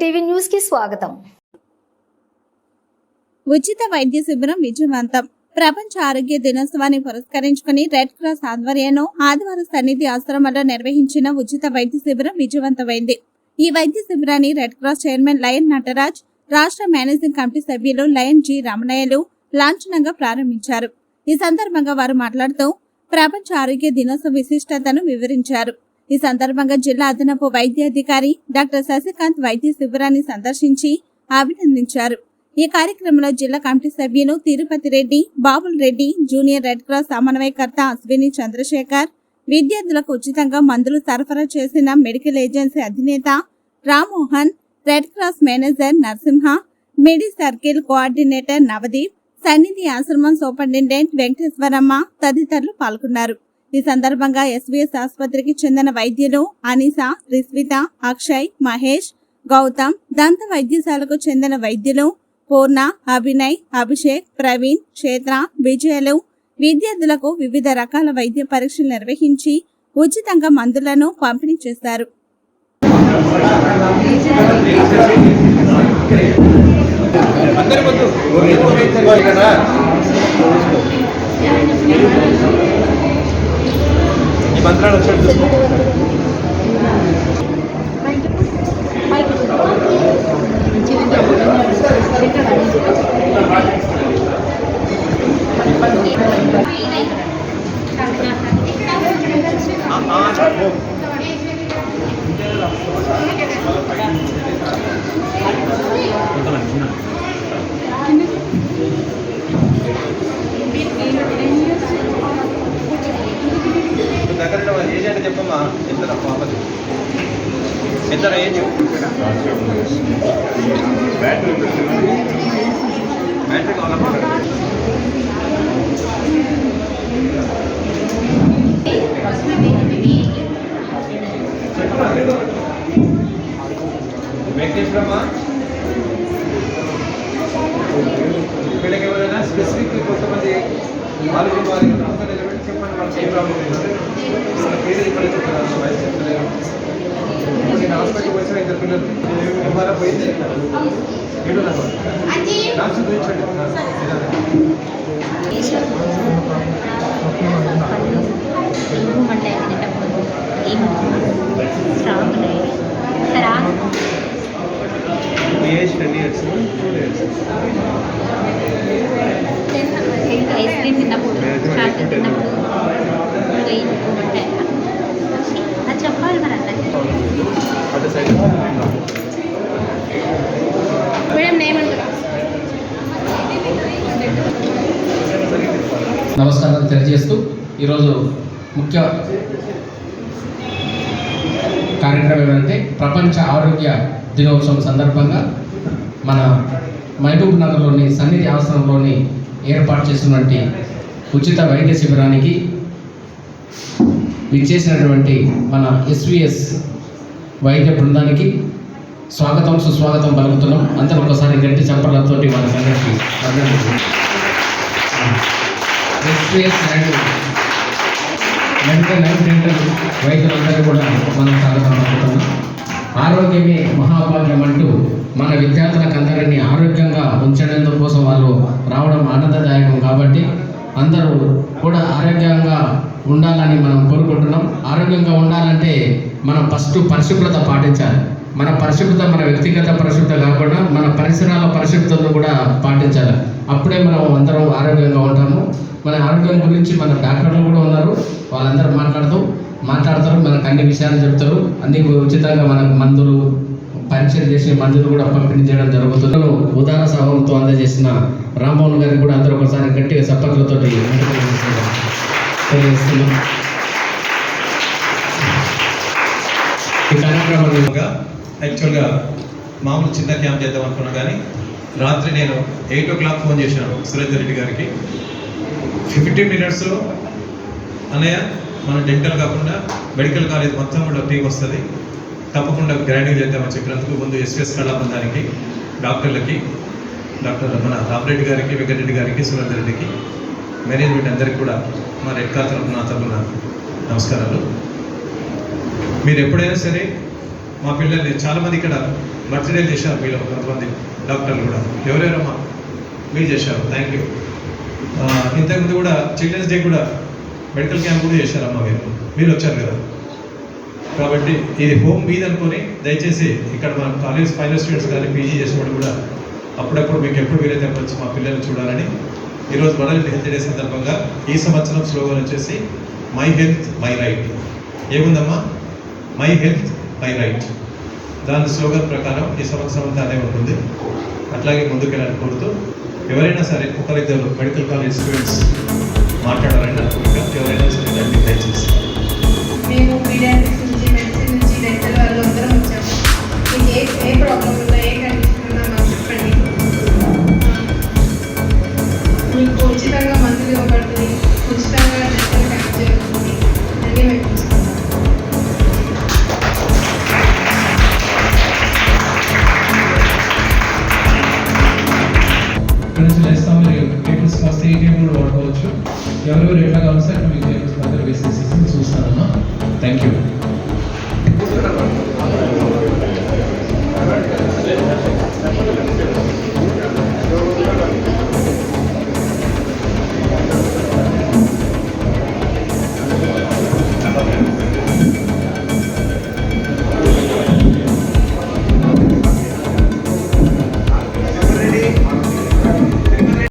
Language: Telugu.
టీవీ న్యూస్కి స్వాగతం. ఉచిత వైద్య శిబిరం విజయవంతం. ప్రపంచ ఆరోగ్య దినోత్సవాన్ని పురస్కరించుకుని రెడ్ క్రాస్ ఆధ్వర్యంలో ఆదివారం సన్నిధి ఆశ్రమంలో నిర్వహించిన ఉచిత వైద్య శిబిరం విజయవంతమైంది. ఈ వైద్య శిబిరాన్ని red cross chairman lion Nataraj రాష్ట్ర మేనేజింగ్ కమిటీ సభ్యులు లయన్ జి రమణయ్యలు లాంఛనంగా ప్రారంభించారు. ఈ సందర్భంగా వారు మాట్లాడుతూ ప్రపంచ ఆరోగ్య దినోత్సవ విశిష్టతను వివరించారు. ఈ సందర్భంగా జిల్లా అదనపు వైద్యాధికారి డాక్టర్ శశికాంత్ వైద్య శిబిరాన్ని సందర్శించి అభినందించారు ఈ కార్యక్రమంలో జిల్లా కమిటీ సభ్యులు Tirupati Reddy Babul Reddy junior red cross సమన్వయకర్త అశ్విని చంద్రశేఖర్ విద్యార్థులకు ఉచితంగా మందులు సరఫరా చేసిన మెడికల్ ఏజెన్సీ అధినేత Rammohan red cross manager Narasimha మిడి circle coordinator Navdeep Sannidhi ఆశ్రమం సూపరింటెండెంట్ వెంకటేశ్వరమ్మ తదితరులు పాల్గొన్నారు. ఈ సందర్భంగా ఎస్వీఎస్ ఆసుపత్రికి చెందిన వైద్యులు అనిస రిస్విత అక్షయ్ మహేష్ గౌతమ్ దంత వైద్యశాలకు చెందిన వైద్యులు పూర్ణ అభినయ్ అభిషేక్ ప్రవీణ్ క్షేత్ర విజయలు విద్యార్థులకు వివిధ రకాల వైద్య పరీక్షలు నిర్వహించి ఉచితంగా మందులను పంపిణీ చేశారు. అందరి మంత్రాలు వచ్చాడు చూసుకో దగ్గర ఎంత ఏజ్ బ్యాటరీ కావాలనుకుంటారు వెంకటేశ్వరమ్మ వీళ్ళకి ఎవరైనా స్పెసిఫిక్ కొంతమంది ఆరోగ్య వారి అందరూ నిలబెట్టి చెప్పండి వాళ్ళకి ఏం ప్రాబ్లం లేదు వాళ్ళ పేరు ఇక్కడ ఇద్దరు పిల్లలు ఎంఆర్ఆ పోయింది ఏడు నాకు చూపించండి age ten years two years ice cream తిన్నప్పుడు చాట్ తిన్నప్పుడు ఉంటాయా అది చెప్పాలి మరి అందరికీ అటు సైడ్ మేడం ఏమంటారు నమస్కారాలు తెలియజేస్తూ ఈరోజు ముఖ్య కార్యక్రమం ఏమంటే ప్రపంచ ఆరోగ్య దినోత్సవం సందర్భంగా మన మహబూబ్ నగర్లోని సన్నిధి ఆశ్రమంలోని ఏర్పాటు చేసినటువంటి ఉచిత వైద్య శిబిరానికి విచ్చేసినటువంటి మన ఎస్విఎస్ వైద్య బృందానికి స్వాగతం సుస్వాగతం పలుకుతున్నాం. అందరూ ఒకసారి గట్టి చప్పట్లతోటి మన సంగతి SPS and medical and dental వైద్యులందరూ కూడా మనం స్వాగతం ఆరోగ్యమే మహాభాగ్యం అంటూ మన విద్యార్థులకు అందరినీ ఆరోగ్యంగా ఉంచడం కోసం వాళ్ళు రావడం ఆనందదాయకం కాబట్టి అందరూ కూడా ఆరోగ్యంగా ఉండాలని మనం కోరుకుంటున్నాం. ఆరోగ్యంగా ఉండాలంటే మనం ఫస్ట్ పరిశుభ్రత పాటించాలి. మన పరిశుభ్రత మన వ్యక్తిగత పరిశుభ్రత కాకుండా మన పరిసరాల పరిశుభ్రతను కూడా పాటించాలి. అప్పుడే మనం అందరం ఆరోగ్యంగా విషయం గురించి మన డాక్టర్లు కూడా ఉన్నారు. వాళ్ళందరూ మాట్లాడుతూ మాట్లాడతారు మనకు అన్ని విషయాలు చెప్తారు. అన్ని ఉచితంగా మనకు మందులు పరీక్షలు చేసి మందులు కూడా పంపిణీ చేయడం జరుగుతుంది. ఉదార సభంతో అందజేసిన రామ్మోహన్ గారికి కూడా అందరూ ఒకసారి గట్టిగా సప్పట్లతో తెలియజేస్తున్నాం. ఈ యాక్చువల్గా మామూలు చిన్న క్యాంప్ చేద్దాం అనుకున్నా కానీ రాత్రి నేను ఎయిట్ ఓ క్లాక్ ఫోన్ చేశాను సురేందర్ రెడ్డి గారికి. ఫిఫ్టీన్ మినిట్స్లో అనయ్య మన డెంటల్ కాకుండా మెడికల్ కాలేజ్ మొత్తం కూడా టీం వస్తుంది. తప్పకుండా గ్రాండ్గా చేద్దామని చెప్పినందుకు ముందు ఎస్విఎస్ కళాబంధానికి డాక్టర్లకి డాక్టర్ మన రామరెడ్డి గారికి వెంకటరెడ్డి గారికి సురేందర్ రెడ్డికి మేనేజ్మెంట్ అందరికీ కూడా మా రెడ్ కార్ నా తరపున నమస్కారాలు. మీరు ఎప్పుడైనా సరే మా పిల్లల్ని చాలామంది ఇక్కడ బర్త్డే చేశారు మీలో కొంతమంది డాక్టర్లు కూడా. ఎవరెవరమ్మా? మీరు చేశారు. థ్యాంక్ యూ ఇంతకుముందు కూడా చిల్డ్రన్స్ డే కూడా మెడికల్ క్యాంప్ కూడా చేశారమ్మా మీరు మీరు వచ్చారు కదా? కాబట్టి ఇది హోమ్ మీద అనుకొని దయచేసి ఇక్కడ మన కాలేజ్ ఫైనల్ స్టూడెంట్స్ కానీ పీజీ చేసిన వాళ్ళు కూడా అప్పుడప్పుడు మీకు ఎప్పుడు వీలైతే వచ్చి మా పిల్లల్ని చూడాలని. ఈరోజు వరల్డ్ హెల్త్ డే సందర్భంగా ఈ సంవత్సరం స్లోగన్ వచ్చేసి మై హెల్త్ మై రైట్ ఏముందమ్మా? మై హెల్త్ మై రైట్ దాని స్లోగన్ ప్రకారం ఈ సంవత్సరం అంతా అదే ఉంటుంది. అట్లాగే ముందుకెళ్ళాలని కోరుతూ ఎవరైనా సరే ఒకరిద్దరు మెడికల్ కాలేజ్ స్టూడెంట్స్ మాట్లాడాలని అనుకుంటా ఎవరైనా సరే రండి దయచేసి. మేము కావచ్చు ఎవరెవరు ఎట్లా కావాలి సార్ మీకు టేబుల్స్ వేసేసి చూస్తానమ్మా థ్యాంక్ యూ